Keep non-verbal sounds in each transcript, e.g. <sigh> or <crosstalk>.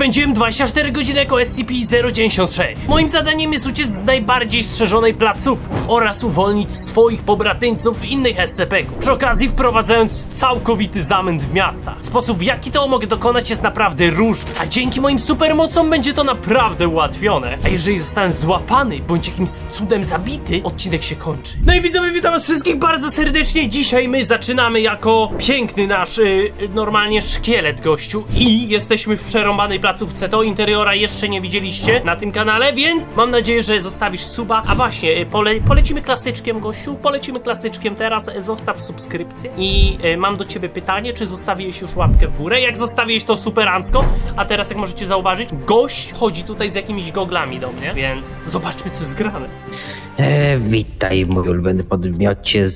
Spędziłem 24 godziny jako SCP-096. Moim zadaniem jest uciec z najbardziej strzeżonej placówki oraz uwolnić swoich pobratyńców innych SCP-ków. Przy okazji wprowadzając całkowity zamęt w miasta. Sposób w jaki to mogę dokonać jest naprawdę różny, a dzięki moim supermocom będzie to naprawdę ułatwione. A jeżeli zostanę złapany bądź jakimś cudem zabity, odcinek się kończy. No i widzowie, witam was wszystkich bardzo serdecznie. Dzisiaj my zaczynamy jako piękny nasz y, normalnie szkielet gościu i jesteśmy w przerąbanej placówce. To interiora jeszcze nie widzieliście na tym kanale, więc mam nadzieję, że zostawisz suba. A właśnie, y, pole, polecimy klasyczkiem gościu, polecimy klasyczkiem teraz. y, Zostaw subskrypcję i y, mam do ciebie pytanie, czy zostawiłeś już łapkę w górę? Jak zostawiłeś to superancko, a teraz jak możecie zauważyć, gość chodzi tutaj z jakimiś goglami do mnie, więc zobaczmy co jest grane. E, witaj, mój ulubiony podmiocie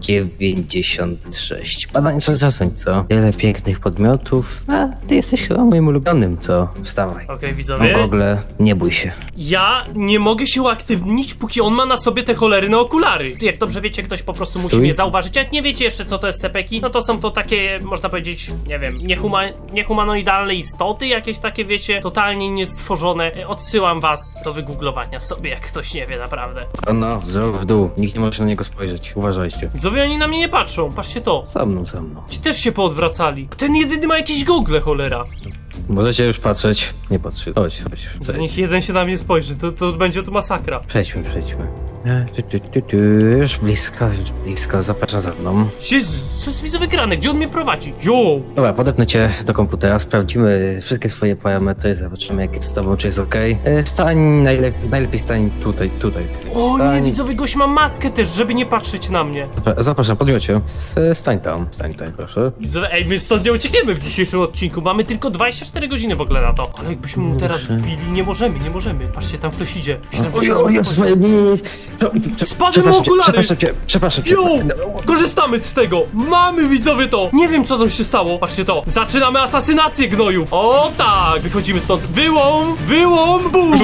096. Badań co zasądź, co? Wiele pięknych podmiotów, a ty jesteś chyba moim ulubionym, co? Wstawaj. Okej, No widzowie. gogle, nie bój się. Ja nie mogę się uaktywnić, póki on ma na sobie te cholerne okulary. Jak dobrze wiecie, ktoś po prostu musi Stój. mnie zauważyć. Jak nie wiecie jeszcze, co to jest sepeki, no to są to takie, można powiedzieć, nie wiem, niehuma niehumanoidalne istoty, jakieś takie, wiecie, totalnie niestworzone. E, Odsyłam was do wygooglowania sobie, jak ktoś nie wie naprawdę. O no, wzrok w dół, nikt nie może na niego spojrzeć, uważajcie. Widzowie, oni na mnie nie patrzą, patrzcie to. Za mną, za mną. Ci też się poodwracali. Ten jedyny ma jakieś gogle, cholera. Możecie już patrzeć. Nie patrzę. Chodź, chodź. Niech jeden się na mnie spojrzy, to, to będzie tu masakra. Przejdźmy, przejdźmy. Tu, tu, tu, tu. Już blisko, już blisko, zapraszam za mną. Jezu, co jest widzowie grane? Gdzie on mnie prowadzi? Jo! Dobra, podepnę cię do komputera, sprawdzimy wszystkie swoje parametry, zobaczymy jak jest z tobą, czy jest ok. Stań, najlepiej, najlepiej stań tutaj, tutaj. O nie, Stań. widzowie, gość ma maskę też, żeby nie patrzeć na mnie. Zapra- Zapraszam, podmiocie. S- Stań tam, stań tam, proszę. Widzowie, ej, my stąd nie uciekniemy w dzisiejszym odcinku. Mamy tylko 24 godziny w ogóle na to. Ale jakbyśmy mu teraz Dobrze. wbili, nie możemy, nie możemy. Patrzcie, tam ktoś idzie. Myślałem, że się nam Jezus, spojrzy. nie, nie, nie. Spadły mu przepraszam cię, okulary. Przepraszam cię, przepraszam cię. Jo! Korzystamy z tego! Mamy widzowie to! Nie wiem co tam się stało. Patrzcie to. Zaczynamy asasynację gnojów. O tak! Wychodzimy stąd. Wyłom! Wyłom! Bum!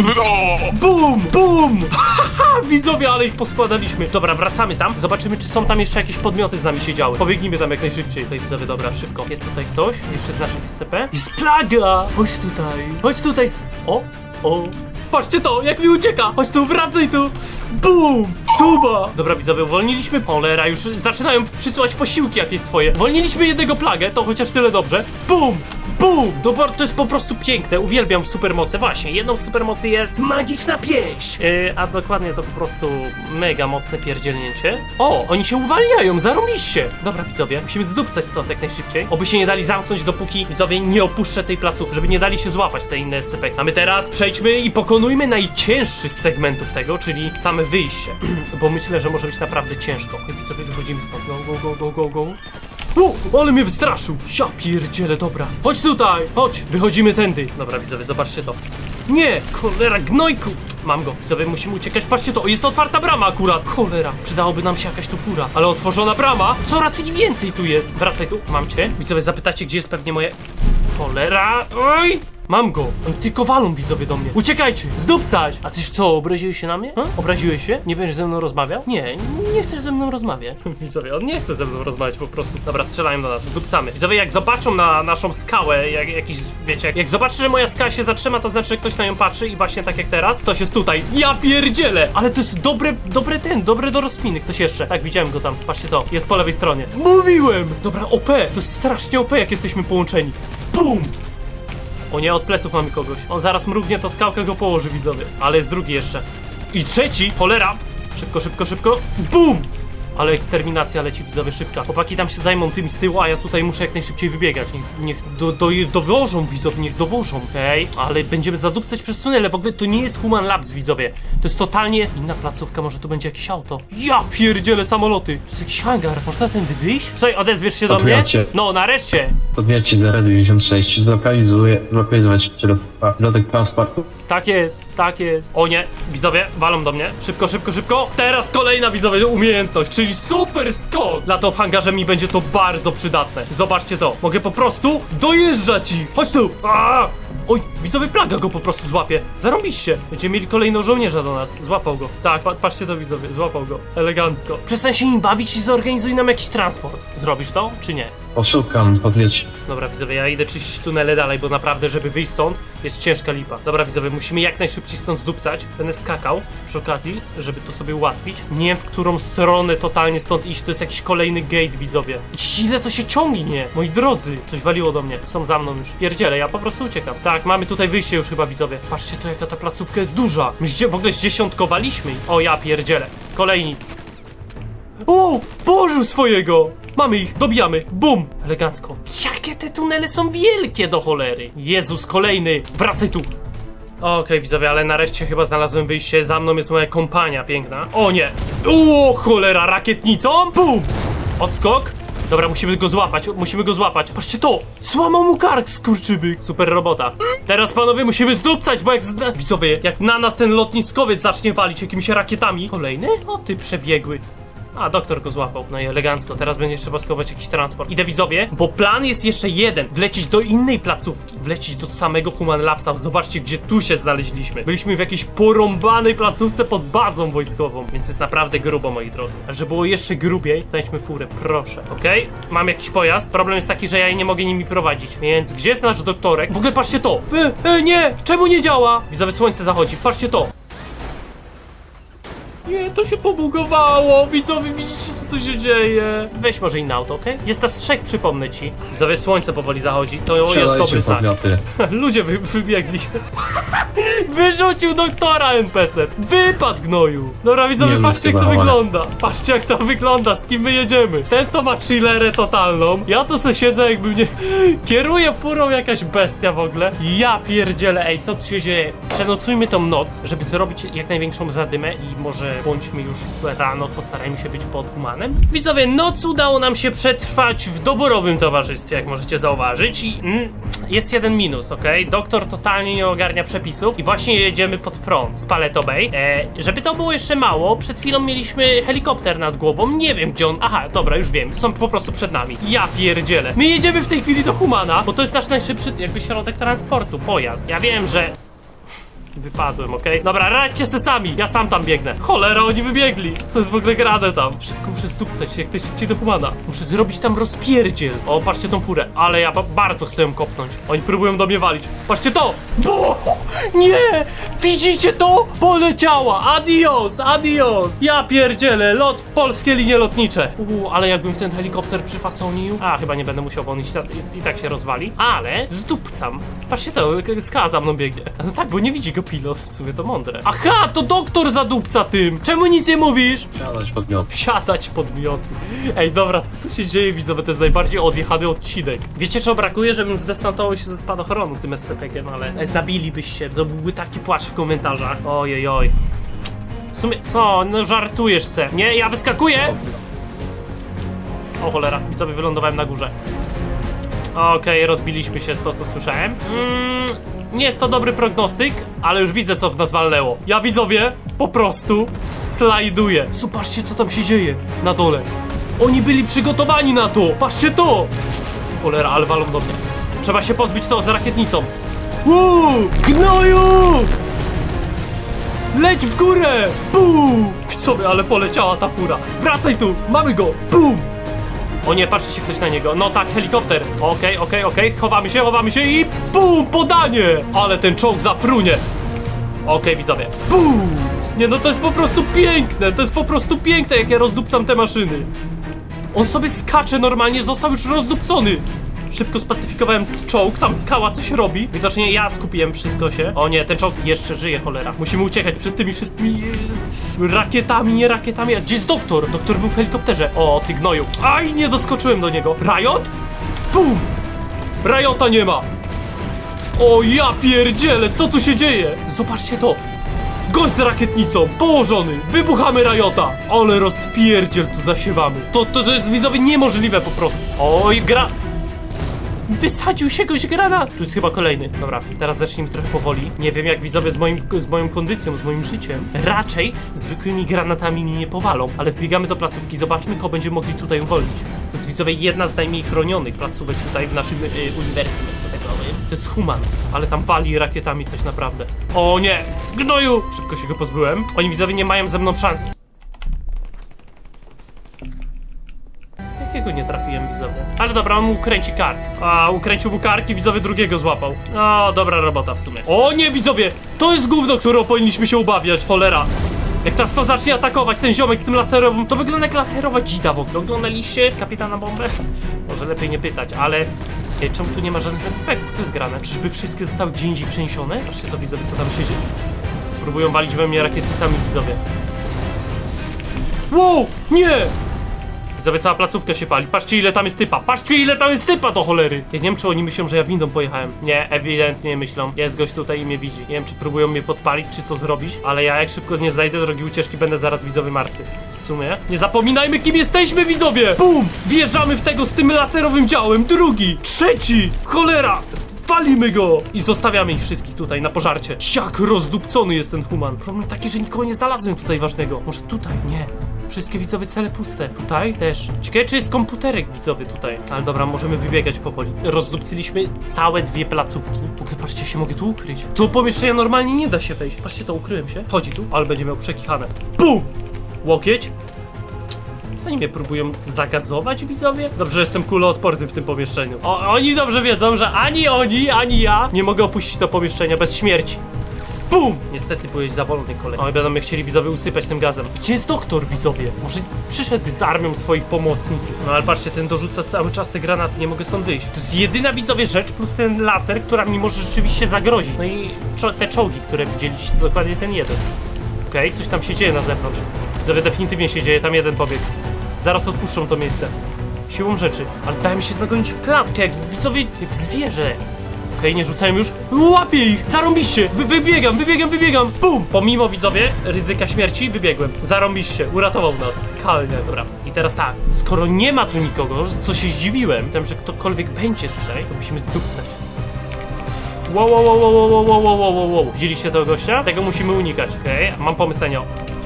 Bum! Bum! <laughs> Haha! Widzowie, ale ich poskładaliśmy. Dobra, wracamy tam. Zobaczymy, czy są tam jeszcze jakieś podmioty z nami siedziały. Pobiegnijmy tam jak najszybciej. Tutaj widzowie, dobra, szybko. Jest tutaj ktoś? Jeszcze z naszych SCP? Jest plaga! Chodź tutaj. Chodź tutaj. O! O! Patrzcie to, jak mi ucieka! Chodź tu, wracaj tu! Bum! Tuba! Dobra, widzowie, uwolniliśmy Polera, już zaczynają przysyłać posiłki jakieś swoje. Uwolniliśmy jednego plagę, to chociaż tyle dobrze. Bum! Bum! Po- to jest po prostu piękne, uwielbiam supermoce. Właśnie, jedną z supermocy jest magiczna pieśń! Yy, a dokładnie to po prostu mega mocne pierdzielnięcie. O, oni się uwalniają, zarobiście! Dobra, widzowie, musimy zdupcać stąd jak najszybciej. Oby się nie dali zamknąć, dopóki widzowie nie opuszczę tej placów, żeby nie dali się złapać te inne SCP. A my teraz przejdźmy i pokonujmy najcięższy z segmentów tego, czyli same wyjście. <clears throat> Bo myślę, że może być naprawdę ciężko. Widzowie, wychodzimy stąd. Go, go, go, go, go, go. O, ale mnie wystraszył! Ja pierdzielę, dobra. Chodź tutaj, chodź, wychodzimy tędy. Dobra, widzowie, zobaczcie to. Nie, cholera, gnojku! Mam go, widzowie, musimy uciekać. Patrzcie to, jest otwarta brama akurat. Cholera, przydałoby nam się jakaś tu fura. Ale otworzona brama, coraz ich więcej tu jest. Wracaj tu, mam cię. Widzowie, zapytacie, gdzie jest pewnie moje... Cholera, oj! Mam go! Oni tylko walą widzowie do mnie. Uciekajcie! Zdupcać! A tyś co, obraziłeś się na mnie? Ha? Obraziłeś się? Nie będziesz ze mną rozmawiał? Nie, nie chcesz ze mną rozmawiać. <laughs> widzowie, on nie chce ze mną rozmawiać po prostu. Dobra, strzelają do nas, zdupcamy. Widzowie, jak zobaczą na naszą skałę, jak jakiś, wiecie, jak, jak zobaczy, że moja skała się zatrzyma, to znaczy, że ktoś na nią patrzy i właśnie tak jak teraz, ktoś jest tutaj. Ja pierdzielę! Ale to jest dobre, dobre ten, dobre do rozkminy. Ktoś jeszcze. Tak, widziałem go tam. Patrzcie to, jest po lewej stronie. Mówiłem! Dobra, OP! To jest strasznie OP, jak jesteśmy połączeni. BUM! O nie, od pleców mamy kogoś. On zaraz mrugnie, to skałkę go położy, widzowie. Ale jest drugi jeszcze. I trzeci, cholera! Szybko, szybko, szybko. BUM! Ale eksterminacja leci, widzowie, szybka. Chłopaki tam się zajmą tymi z tyłu, a ja tutaj muszę jak najszybciej wybiegać. Niech, niech do, do, dowożą, widzowie, niech dowożą. Okej, ale będziemy zadupcać przez tunele. W ogóle to nie jest Human Labs, widzowie. To jest totalnie inna placówka, może tu będzie jakieś auto. Ja pierdzielę samoloty. To jest jakiś hangar, można tędy wyjść? Słuchaj, odezwiesz się do mnie? Podmiocie. No, nareszcie. Podmiocie 096 zlokalizuje, zlokalizować środ- środek transportu. Tak jest, tak jest. O nie, widzowie, walą do mnie. Szybko, szybko, szybko. Teraz kolejna widzowie umiejętność, czyli super skok. Dla to w hangarze mi będzie to bardzo przydatne. Zobaczcie to. Mogę po prostu dojeżdżać ich. Chodź tu. A! Oj, widzowie, plaga go po prostu złapie. Zarąbiście. Będziemy mieli kolejnego żołnierza do nas. Złapał go. Tak, pa patrzcie to widzowie, złapał go. Elegancko. Przestań się nim bawić i zorganizuj nam jakiś transport. Zrobisz to, czy nie? Poszukam, podjedź. Dobra, widzowie, ja idę czyścić tunele dalej, bo naprawdę, żeby wyjść stąd, jest ciężka lipa. Dobra, widzowie, musimy jak najszybciej stąd zdupcać. Będę skakał przy okazji, żeby to sobie ułatwić. Nie wiem, w którą stronę totalnie stąd iść. To jest jakiś kolejny gate, widzowie. I ile to się ciągnie, moi drodzy. Coś waliło do mnie. Są za mną już. Pierdziele, ja po prostu uciekam. Tak, mamy tutaj wyjście już chyba, widzowie. Patrzcie to, jaka ta placówka jest duża. My w ogóle zdziesiątkowaliśmy. O, ja pierdzielę. Kolejni. O! Położył swojego! Mamy ich, dobijamy, bum! Elegancko. Jakie te tunele są wielkie do cholery! Jezus, kolejny! Wracaj tu! Okej, widzowie, ale nareszcie chyba znalazłem wyjście. Za mną jest moja kompania piękna. O nie! O, cholera, rakietnicą! Bum! Odskok. Dobra, musimy go złapać, musimy go złapać. Patrzcie to! Złamał mu kark, skurczybyk! Super robota. Teraz, panowie, musimy zdupcać, bo jak zna... Widzowie, jak na nas ten lotniskowiec zacznie walić jakimiś rakietami... Kolejny? O, ty przebiegły. A, doktor go złapał. No i elegancko. Teraz będzie trzeba skować jakiś transport. Idę widzowie, bo plan jest jeszcze jeden. Wlecieć do innej placówki. Wlecieć do samego Human Labsa. Zobaczcie, gdzie tu się znaleźliśmy. Byliśmy w jakiejś porąbanej placówce pod bazą wojskową. Więc jest naprawdę grubo, moi drodzy. A żeby było jeszcze grubiej, znajdźmy furę, proszę. Okej? Mam jakiś pojazd. Problem jest taki, że ja jej nie mogę nimi prowadzić. Więc gdzie jest nasz doktorek? W ogóle patrzcie to. E, e, nie! Czemu nie działa? Widzowie, słońce zachodzi. Patrzcie to. Nie, to się pobugowało. Widzowie, widzicie tu się dzieje? Weź może inne auto, okej? Jest nas trzech, przypomnę ci. Widzowie, słońce powoli zachodzi. To jest dobry znak. podmioty. <laughs> Ludzie wy, wybiegli. <laughs> Wyrzucił doktora NPC. Wypadł gnoju. Dobra, widzowie, Nie, patrzcie jak to wygląda. Patrzcie jak to wygląda, z kim my jedziemy. Ten to ma chillerę totalną. Ja to se siedzę jakby mnie... <laughs> Kieruje furą jakaś bestia w ogóle. Ja pierdzielę, ej, co tu się dzieje? Przenocujmy tą noc, żeby zrobić jak największą zadymę i może bądźmy już rano, postarajmy się być pod Widzowie, noc udało nam się przetrwać w doborowym towarzystwie, jak możecie zauważyć i mm, jest jeden minus, okej? Doktor totalnie nie ogarnia przepisów i właśnie jedziemy pod prąd z Paleto Bay. E, żeby to było jeszcze mało, przed chwilą mieliśmy helikopter nad głową, nie wiem gdzie on... Aha, dobra, już wiem, są po prostu przed nami. Ja pierdzielę. My jedziemy w tej chwili do Humana, bo to jest nasz najszybszy jakby środek transportu, pojazd. Ja wiem, że Wypadłem, okej? Dobra, radźcie se sami, ja sam tam biegnę. Cholera, oni wybiegli. Co jest w ogóle grane tam? Szybko muszę zdupcać jak najszybciej do Humana. Muszę zrobić tam rozpierdziel. O, patrzcie tą furę. Ale ja ba- bardzo chcę ją kopnąć. Oni próbują do mnie walić. Patrzcie to! O, nie! Widzicie to? Poleciała! Adios, adios! Ja pierdzielę, lot w polskie linie lotnicze. Uuu, ale jakbym w ten helikopter przyfasonił... A, chyba nie będę musiał, bo on i, i, tak się rozwali. Ale zdupcam. Patrzcie to, ska za mną biegnie. No tak, bo nie widzi go pilot, w sumie to mądre. Aha, to doktor zadupca tym! Czemu nic nie mówisz? Siadać podmioty. Wsiadać podmioty. Ej, dobra, co tu się dzieje, widzowie? To jest najbardziej odjechany odcinek. Wiecie, czego brakuje, żebym zdesantował się ze spadochronu tym SCP-kiem, ale e, zabilibyście. To byłby taki płacz w komentarzach. Ojej, oj. W sumie, co? No żartujesz se. Nie, ja wyskakuję! O cholera, widzowie, wylądowałem na górze. Okej, rozbiliśmy się z to, co słyszałem. Mm, nie jest to dobry prognostyk, ale już widzę, co w nas walnęło. Ja, widzowie, po prostu slajduję. Zobaczcie, co tam się dzieje na dole. Oni byli przygotowani na to. Patrzcie to! Cholera, ale walą do mnie. Trzeba się pozbyć to z rakietnicą. Uuu, gnoju! Leć w górę! Bum! Widzowie, ale poleciała ta fura. Wracaj tu! Mamy go! Bum! O nie, patrzy się ktoś na niego. No tak, helikopter. Okej, okej, okej. Chowamy się, chowamy się i bum! Podanie! Ale ten czołg zafrunie. Okej, widzowie. Bum! Nie no, to jest po prostu piękne. To jest po prostu piękne, jak ja rozdupcam te maszyny. On sobie skacze normalnie, został już rozdupcony. Szybko spacyfikowałem czołg, tam skała coś robi. Widocznie ja skupiłem wszystko się. O nie, ten czołg jeszcze żyje, cholera. Musimy uciekać przed tymi wszystkimi e, rakietami, nie rakietami. A gdzie jest doktor? Doktor był w helikopterze. O, ty gnoju. Aj, nie doskoczyłem do niego. Riot? Bum! Riota nie ma. O ja pierdzielę, co tu się dzieje? Zobaczcie to. Gość z rakietnicą, położony, wybuchamy Rajota, ale rozpierdziel tu zasiewamy. To, to, to jest widzowie niemożliwe po prostu. Oj, gra... Wysadził się gość granat! Tu jest chyba kolejny. Dobra, teraz zacznijmy trochę powoli. Nie wiem jak widzowie z, moim, z moją kondycją, z moim życiem. Raczej zwykłymi granatami mnie nie powalą, ale wbiegamy do placówki, zobaczmy kogo będziemy mogli tutaj uwolnić. To jest widzowie jedna z najmniej chronionych placówek tutaj w naszym y, uniwersum SCP-owym. To jest human, ale tam pali rakietami coś naprawdę. O nie! Gnoju! Szybko się go pozbyłem. Oni widzowie nie mają ze mną szans. Nie trafiłem widzowie? Ale dobra, on mu ukręci kark. A, ukręcił mu kark i widzowie drugiego złapał. O, dobra robota w sumie. O nie, widzowie! To jest gówno, którego powinniśmy się ubawiać. Cholera. Jak teraz to zacznie atakować, ten ziomek z tym laserowym, to wygląda jak laserowa dzida w ogóle. Oglądaliście Kapitana Bombę? Może lepiej nie pytać, ale e, czemu tu nie ma żadnych aspektów? Co jest grane? Czyżby wszystkie zostały gdzie indziej przeniesione? Patrzcie to widzowie, co tam się dzieje. Próbują walić we mnie rakietnicami widzowie. Wow! Nie! Widzowie, cała placówka się pali. Patrzcie ile tam jest typa. Patrzcie ile tam jest typa do cholery. Ja nie wiem czy oni myślą, że ja windą pojechałem. Nie, ewidentnie myślą. Jest gość tutaj i mnie widzi. Nie wiem czy próbują mnie podpalić, czy co zrobić, ale ja jak szybko nie znajdę drogi ucieczki, będę zaraz widzowy martwy. W sumie. Nie zapominajmy kim jesteśmy widzowie! Bum! Wjeżdżamy w tego z tym laserowym działem. Drugi, trzeci, cholera! Walimy go! I zostawiamy ich wszystkich tutaj na pożarcie. Jak rozdupcony jest ten human. Problem taki, że nikogo nie znalazłem tutaj ważnego. Może tutaj? Nie. Wszystkie widzowe cele puste. Tutaj też. Ciekawe, czy jest komputerek widzowy tutaj. Ale dobra, możemy wybiegać powoli. Rozdupcyliśmy całe dwie placówki. W ogóle patrzcie, się mogę tu ukryć. Tu pomieszczenia normalnie nie da się wejść. Patrzcie, to ukryłem się. Chodzi tu, ale będzie miał przekichane. BUM! Łokieć. Co oni mnie próbują zagazować, widzowie? Dobrze, że jestem kuloodporny w tym pomieszczeniu. O, oni dobrze wiedzą, że ani oni, ani ja nie mogę opuścić to pomieszczenia bez śmierci. Bum! Niestety byłeś za wolny, kolej. Oj, będą mnie chcieli widzowie usypać tym gazem. Gdzie jest doktor, widzowie? Może przyszedł z armią swoich pomocników. No ale patrzcie, ten dorzuca cały czas te granaty, nie mogę stąd wyjść. To jest jedyna, widzowie, rzecz plus ten laser, która mi może rzeczywiście zagrozić. No i czo- te czołgi, które widzieliście, dokładnie ten jeden. Okej, coś tam się dzieje na zewnątrz. Widzowie, definitywnie się dzieje, tam jeden pobiegł. Zaraz odpuszczą to miejsce. Siłą rzeczy. Ale dałem się zagonić w klatkę, jak widzowie, jak zwierzę. Okej, nie rzucają już. Łapię ich! Zarąbiście! Wy, wybiegam, wybiegam, wybiegam! Bum! Pomimo widzowie ryzyka śmierci, wybiegłem. Zarąbiście, uratował nas. Skalnie, dobra. I teraz tak, skoro nie ma tu nikogo, co się zdziwiłem, tym, że ktokolwiek będzie tutaj, to musimy zdupcać. Wow, wow, wow, wow, wow, wow, wow, wow. Widzieliście tego gościa? Tego musimy unikać, okej? Mam pomysł na nią.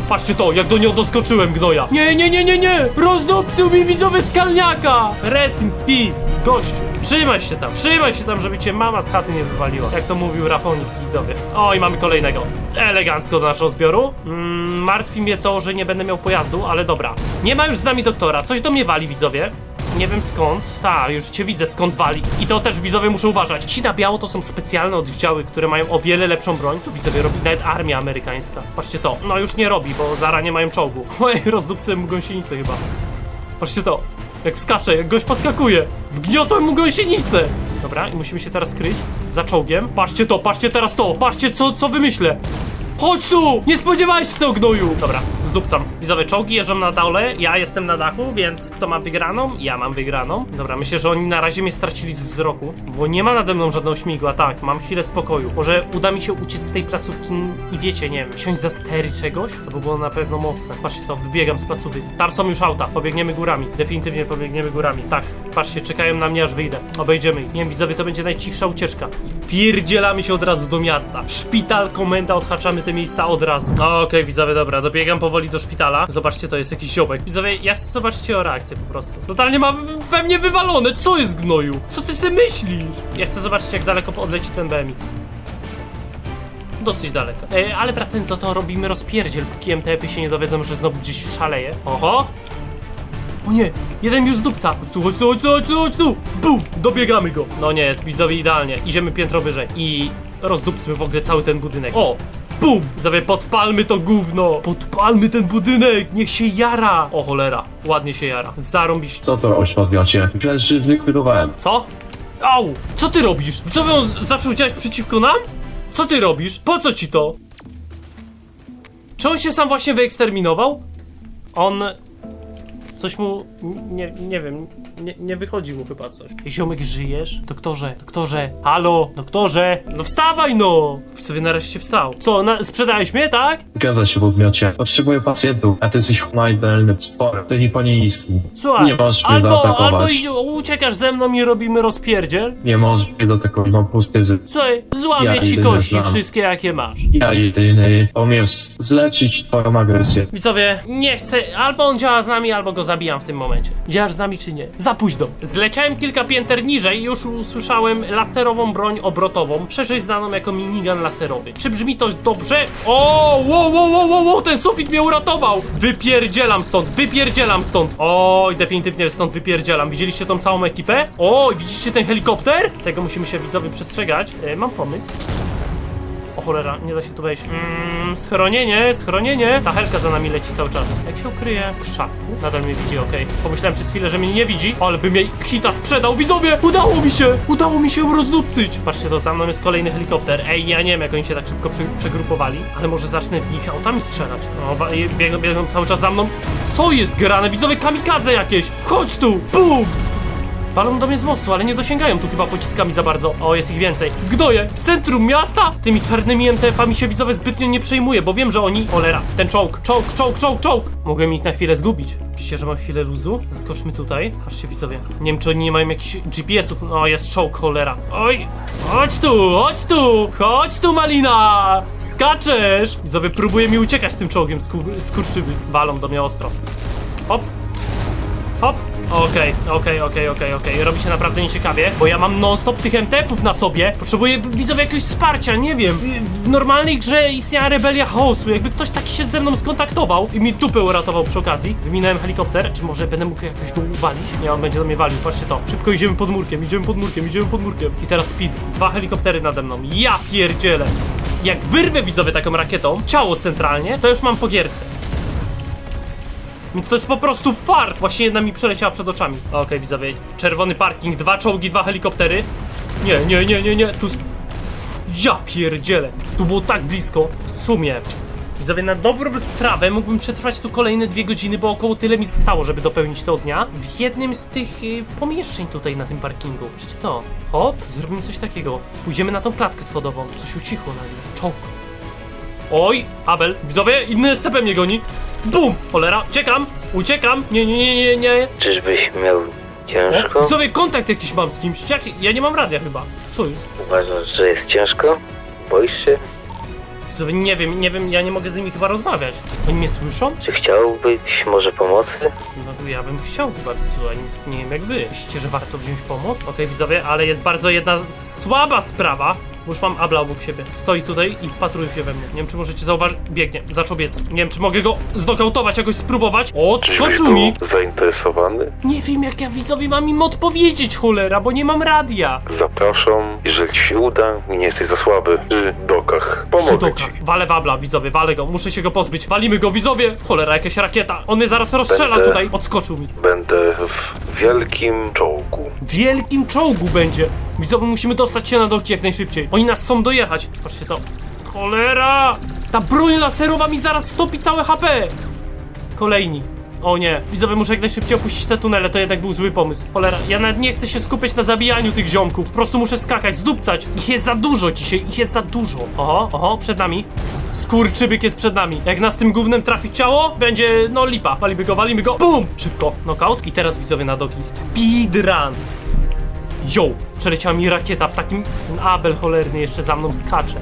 Patrzcie to, jak do niego doskoczyłem, gnoja. Nie, nie, nie, nie, nie! Rozdupcył mi widzowy skalniaka! Rest in peace, gościu. Trzymaj się tam, trzymaj się tam, żeby cię mama z chaty nie wywaliła. Jak to mówił Rafonix, widzowie. O, i mamy kolejnego. Elegancko do naszego zbioru. Mm, martwi mnie to, że nie będę miał pojazdu, ale dobra. Nie ma już z nami doktora. Coś do mnie wali, widzowie. Nie wiem skąd. Ta, już cię widzę skąd wali. I to też widzowie muszą uważać. Ci na biało to są specjalne oddziały, które mają o wiele lepszą broń. Tu widzowie robi nawet armia amerykańska. Patrzcie to. No już nie robi, bo zara nie mają czołgu. <laughs> Oj, rozdupcyłem mu gąsienicę chyba. Patrzcie to. Jak skacze, jak gość podskakuje. Wgniotłem mu gąsienicę. Dobra, i musimy się teraz kryć za czołgiem. Patrzcie to, patrzcie teraz to. Patrzcie co, co wymyślę. Chodź tu! Nie spodziewałeś się tego gnoju! Dobra, zdupcam. Widzowie, czołgi jeżdżą na dole, ja jestem na dachu, więc kto ma wygraną? Ja mam wygraną. Dobra, myślę, że oni na razie mnie stracili z wzroku, bo nie ma nade mną żadnego śmigła, tak, mam chwilę spokoju. Może uda mi się uciec z tej placówki i wiecie, nie wiem, wsiąść za stery czegoś? To by było na pewno mocne. Patrzcie to, wybiegam z placówki. Tam są już auta, pobiegniemy górami. Definitywnie pobiegniemy górami. Tak, patrzcie, czekają na mnie aż wyjdę. Obejdziemy ich. Nie wiem, widzowie, to będzie najcichsza ucieczka. Pierdzielamy się od razu do miasta. Szpital, komenda, odhaczamy te miejsca od razu. Okej, widzowie, dobra, dobiegam powoli do szpitala. Zobaczcie, to jest jakiś ziomek. Widzowie, ja chcę zobaczyć jego reakcję po prostu. Totalnie ma we mnie wywalone. Co jest gnoju? Co ty sobie myślisz? Ja chcę zobaczyć, jak daleko odleci ten BMX. Dosyć daleko. E, ale wracając do to, robimy rozpierdziel, póki MTF-y się nie dowiedzą, że znowu gdzieś szaleje. Oho! O nie, jeden już z dupca. Chodź tu, chodź tu, chodź tu, chodź tu, chodź tu. Bum, dobiegamy go. No nie, jest widzowie idealnie. Idziemy piętro wyżej i rozdupcmy w ogóle cały ten budynek. O, bum, widzowie, podpalmy to gówno. Podpalmy ten budynek, niech się jara. O cholera, ładnie się jara. Zarąbiście. Co to osiągniacie? Przecież zlikwidowałem. Co? Au! Co ty robisz? Co wy on zaczął działać przeciwko nam? Co ty robisz? Po co ci to? Czy on się sam właśnie wyeksterminował? On... Coś mu... Nie, nie wiem, nie, nie wychodzi mu chyba coś. Ziomek, żyjesz? Doktorze, doktorze, halo, doktorze! No wstawaj no! Sobie nareszcie wstał. Co, na, sprzedałeś mnie, tak? Zgadza się, podmiocie. Potrzebuję pacjentów, a ty jesteś humanoidalnym stworem. Ty nie nie istni. Słuchaj, Nie możesz mnie albo, zaatakować. albo idzie, uciekasz ze mną i robimy rozpierdziel. Nie możesz mnie do tego, mam pusty z... Słuchaj, złamię Ja ci jedynie kości znam. wszystkie jakie masz. Ja jedyny umiem zlecić twoją agresję. Widzowie, nie chcę, albo on działa z nami, albo go pozabijam w tym momencie. Idziesz z nami czy nie? Za późno. Zleciałem kilka pięter niżej i już usłyszałem laserową broń obrotową, szerzej znaną jako minigun laserowy. Czy brzmi to dobrze? O, wow, wow, wow, wow, wow, ten sufit mnie uratował! Wypierdzielam stąd, wypierdzielam stąd. Oj, definitywnie stąd wypierdzielam. Widzieliście tą całą ekipę? O, widzicie ten helikopter? Tego musimy się widzowie przestrzegać. E, mam pomysł. Cholera, nie da się tu wejść. Mm, schronienie, schronienie. Ta helka za nami leci cały czas. Jak się ukryje krzaku? Nadal mnie widzi, okej. Pomyślałem przez chwilę, że mnie nie widzi, ale by mnie hita sprzedał. Widzowie, udało mi się! Udało mi się rozdupcyć. Patrzcie, to za mną jest kolejny helikopter. Ej, ja nie wiem, jak oni się tak szybko przegrupowali, ale może zacznę w nich autami strzelać. No, biegną, biegną cały czas za mną. Co jest grane? Widzowie, kamikadze jakieś! Chodź tu! Bum! Walą do mnie z mostu, ale nie dosięgają tu chyba pociskami za bardzo. O, jest ich więcej. Gnoje! W centrum miasta? Tymi czarnymi MTF-ami się widzowie zbytnio nie przejmuję, bo wiem, że oni... Olera, ten czołg, czołg, czołg, czołg, czołg! Mogłem ich na chwilę zgubić. Myślicie, że mam chwilę luzu? Zaskoczmy tutaj. Patrzcie widzowie. Nie wiem, czy oni nie mają jakichś GPS-ów. No, jest czołg, cholera. Oj! Chodź tu, chodź tu! Chodź tu, Malina! Skaczesz! Widzowie, próbuje mi uciekać tym czołgiem, skur skurczyby. Walą do mnie ostro. Hop, Hop. Okej, okej, okej, okej, okej. Robi się naprawdę nieciekawie, bo ja mam non-stop tych MTF-ów na sobie. Potrzebuję widzowie jakiegoś wsparcia, nie wiem. W normalnej grze istniała rebelia chaosu. Jakby ktoś taki się ze mną skontaktował i mi dupę uratował przy okazji. Wyminąłem helikopter. Czy może będę mógł jakoś go uwalić? Nie, on będzie do mnie walił. Patrzcie to. Szybko idziemy pod murkiem, idziemy pod murkiem, idziemy pod murkiem. I teraz speed. Dwa helikoptery nade mną. Ja pierdzielę. Jak wyrwę widzowie taką rakietą, ciało centralnie, to już mam po gierce. Więc to jest po prostu fart! Właśnie jedna mi przeleciała przed oczami. Okej, widzowie. Czerwony parking, dwa czołgi, dwa helikoptery. Nie, nie, nie, nie, nie. Tu. Ja pierdzielę. Tu było tak blisko. W sumie. Widzowie, na dobrą sprawę mógłbym przetrwać tu kolejne dwie godziny, bo około tyle mi zostało, żeby dopełnić to dnia. W jednym z tych y, pomieszczeń tutaj na tym parkingu. Widzicie to? Hop, zrobimy coś takiego. Pójdziemy na tą klatkę schodową. Coś ucichło nagle. Czołg. Oj, Abel, widzowie, inny SCP mnie goni. Bum! Cholera, uciekam, uciekam. Nie, nie, nie, nie, nie. Czyżbyś miał ciężko? widzowie, kontakt jakiś mam z kimś. Jak, ja nie mam radia chyba. Co jest? Uważasz, że jest ciężko? Boisz się? Widzowie, nie wiem, nie wiem, ja nie mogę z nimi chyba rozmawiać. Oni mnie słyszą? Czy chciałbyś może pomocy? No ja bym chciał chyba, widzu, a nie, nie wiem jak wy. Myślicie, że warto wziąć pomoc? Okej, widzowie, ale jest bardzo jedna słaba sprawa. Bo już mam Abla obok siebie. Stoi tutaj i wpatruje się we mnie. Nie wiem, czy możecie zauważyć. Biegnie, zaczął biec. Nie wiem, czy mogę go znokautować, jakoś spróbować. O, skoczył mi! zainteresowany? Nie wiem, jak ja widzowi mam im odpowiedzieć, cholera, bo nie mam radia. Zapraszam, jeżeli ci się uda nie jesteś za słaby, przy dokach. Przy Pomogę ci. dokach. Walę wabla, widzowie, walę go. Muszę się go pozbyć. Walimy go, widzowie. Cholera, jakaś rakieta. On mnie zaraz rozstrzela Będę- tutaj. Odskoczył mi. Będę w wielkim czołgu. wielkim czołgu będzie. Widzowie, musimy dostać się na doki jak najszybciej. Oni nas chcą dojechać. Patrzcie to. Cholera! Ta broń laserowa mi zaraz stopi całe HP. Kolejni. O nie, widzowie, muszę jak najszybciej opuścić te tunele, to jednak był zły pomysł. Cholera, ja nawet nie chcę się skupiać na zabijaniu tych ziomków. Po prostu muszę skakać, zdupcać. Ich jest za dużo dzisiaj, ich jest za dużo. Oho, oho, przed nami. Skurczybyk jest przed nami. Jak nas tym gównem trafi ciało, będzie, no lipa. Walimy go, walimy go. Bum! Szybko, knockout. I teraz widzowie na doki. Speedrun. Yo! Przeleciała mi rakieta w takim... Abel cholerny jeszcze za mną skacze.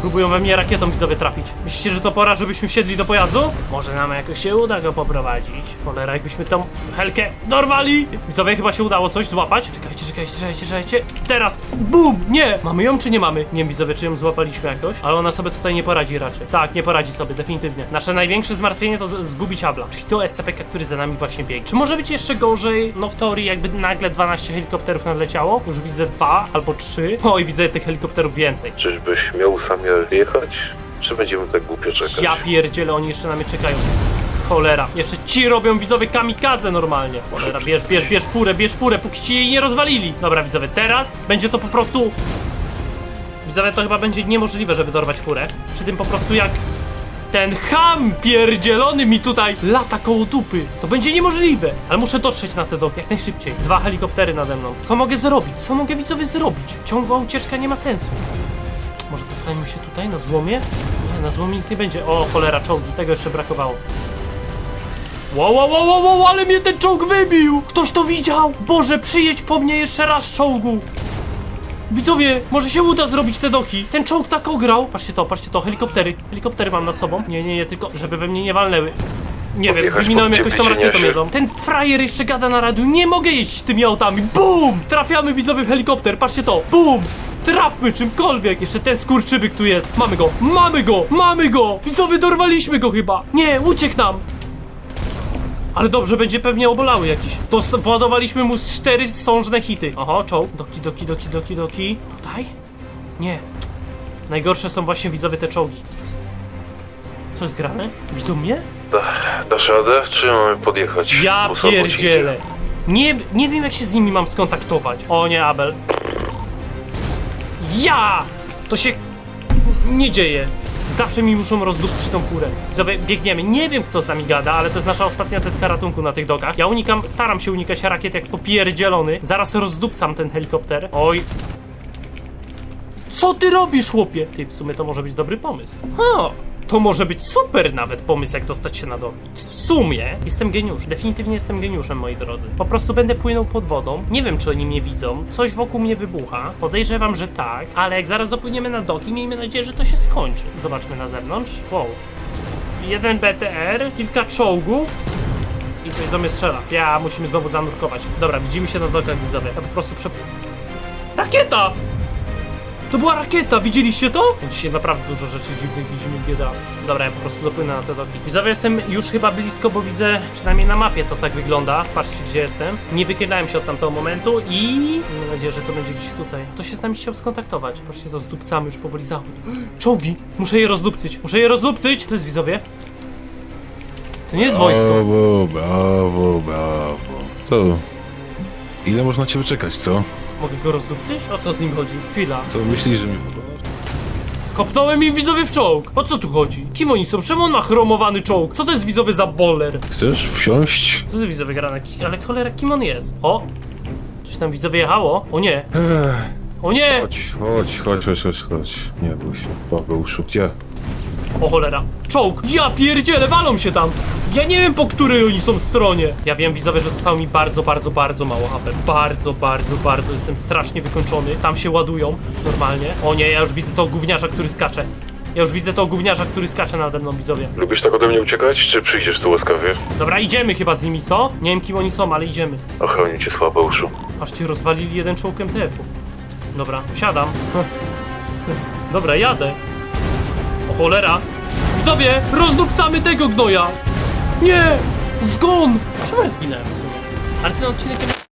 Próbują we mnie rakietą widzowie trafić. Myślicie, że to pora, żebyśmy wsiedli do pojazdu? Może nam jakoś się uda go poprowadzić. Cholera, jakbyśmy tą helkę dorwali. Widzowie, chyba się udało coś złapać. Czekajcie, czekajcie, czekajcie, czekajcie. Teraz! Bum! Nie! Mamy ją czy nie mamy? Nie wiem, widzowie, czy ją złapaliśmy jakoś, ale ona sobie tutaj nie poradzi raczej. Tak, nie poradzi sobie, definitywnie. Nasze największe zmartwienie to zgubić Abla, czyli to SCP, który za nami właśnie biegnie. Czy może być jeszcze gorzej? No w teorii jakby nagle 12 helikopterów nadleciało. Już widzę dwa albo trzy. O, i widzę tych helikopterów więcej. Czyżbyś miał zamiar jechać? Czy będziemy tak głupio czekać? Ja pierdzielę, oni jeszcze na mnie czekają. Cholera, jeszcze ci robią widzowie kamikadze normalnie. Cholera, bierz, bierz, bierz furę, bierz furę, póki ci jej nie rozwalili. Dobra, widzowie, teraz będzie to po prostu... Widzowie, to chyba będzie niemożliwe, żeby dorwać furę. Przy tym po prostu jak ten ham pierdzielony mi tutaj lata koło dupy. To będzie niemożliwe. Ale muszę dotrzeć na te dok jak najszybciej. Dwa helikoptery nade mną. Co mogę zrobić? Co mogę widzowie zrobić? Ciągła ucieczka nie ma sensu. Może postawimy się tutaj na złomie? Nie, na złomie nic nie będzie. O, cholera, czołgi, tego jeszcze brakowało. Wow, wow, wow, wow, wow, ale mnie ten czołg wybił! Ktoś to widział! Boże, przyjedź po mnie jeszcze raz, czołgu! Widzowie, może się uda zrobić te doki. Ten czołg tak ograł. Patrzcie to, patrzcie to, helikoptery. Helikoptery mam nad sobą. Nie, nie, nie, tylko żeby we mnie nie walnęły. Nie wiem, Podjechać wyminąłem pod jakoś tą ciebie, rakietą cieniasie? jedną. Ten frajer jeszcze gada na radiu, nie mogę jeździć tymi autami. BUM! Trafiamy widzowie w helikopter, patrzcie to. BUM! Trafmy czymkolwiek! Jeszcze ten skurczybyk tu jest. Mamy go! Mamy go! Mamy go! Widzowie, dorwaliśmy go chyba! Nie, uciekł nam! Ale dobrze, będzie pewnie obolały jakiś. To władowaliśmy mu z cztery sążne hity. Oho, czołg. Doki, doki, doki, doki, doki. Tutaj? Nie. Najgorsze są właśnie widzowie te czołgi. Co jest grane? Widzą mnie? Da, dasz radę, czy mamy podjechać? Ja Bo pierdzielę. Nie, nie wiem jak się z nimi mam skontaktować. O nie, Abel. Ja! To się nie dzieje. Zawsze mi muszą rozdupczyć tą furę. Sobie biegniemy. Nie wiem kto z nami gada, ale to jest nasza ostatnia deska ratunku na tych dokach. Ja unikam, staram się unikać rakiet jak popierdzielony. Zaraz rozdupcam ten helikopter. Oj. Co ty robisz, chłopie? Ty, w sumie to może być dobry pomysł. O, to może być super nawet pomysł, jak dostać się na dom. W sumie jestem geniusz. Definitywnie jestem geniuszem, moi drodzy. Po prostu będę płynął pod wodą. Nie wiem, czy oni mnie widzą. Coś wokół mnie wybucha. Podejrzewam, że tak. Ale jak zaraz dopłyniemy na doki, miejmy nadzieję, że to się skończy. Zobaczmy na zewnątrz. Wow. Jeden BTR, kilka czołgów. I coś do mnie strzela. Ja, musimy znowu zanurkować. Dobra, widzimy się na dokach, widzowie. Ja po prostu przep... Rakieta! To była rakieta, widzieliście to? Dzisiaj naprawdę dużo rzeczy dziwnych widzimy GTA. Dobra, ja po prostu dopłynę na te doki. Widzowie, jestem już chyba blisko, bo widzę, przynajmniej na mapie to tak wygląda. Patrzcie, gdzie jestem. Nie wychylałem się od tamtego momentu i... Mam nadzieję, że to będzie gdzieś tutaj. To się z nami chciał skontaktować. Patrzcie, to zdupcamy już powoli zachód. <gasps> Czołgi! Muszę je rozdupcyć, muszę je rozdupcyć! To jest widzowie? To nie jest wojsko. Brawo, brawo, brawo. Co? Ile można cię wyczekać, co? Mogę go rozdupcyć? O co z nim chodzi? Chwila. Co myślisz, że pokonasz? Kopnąłem im widzowie w czołg. O co tu chodzi? Kim oni są? Czemu on ma chromowany czołg? Co to jest widzowy za boller? Chcesz wsiąść? Co za widzowie gra na jakiś... Ale cholera, kim on jest? O! Coś tam widzowie jechało? O nie! O nie! Chodź, chodź, chodź, chodź, chodź, chodź. Nie bój się. Pawełszu, gdzie? O cholera! Czołg! Ja pierdzielę, walą się tam! Ja nie wiem po której oni są stronie! Ja wiem widzowie, że zostało mi bardzo, bardzo, bardzo mało HP. Bardzo, bardzo, bardzo. Jestem strasznie wykończony. Tam się ładują normalnie. O nie, ja już widzę tego gówniarza, który skacze. Ja już widzę tego gówniarza, który skacze nade mną, widzowie. Lubisz tak ode mnie uciekać, czy przyjdziesz tu łaskawie? Dobra, idziemy chyba z nimi, co? Nie wiem kim oni są, ale idziemy. Ochronię cię słabeuszu. Patrzcie, rozwalili jeden czołg MTF-u. Dobra, wsiadam. <laughs> Dobra, jadę. Cholera. Widzowie, rozdupcamy tego gnoja. Nie! Zgon! Czemu ja zginąłem w sumie? Ale ten odcinek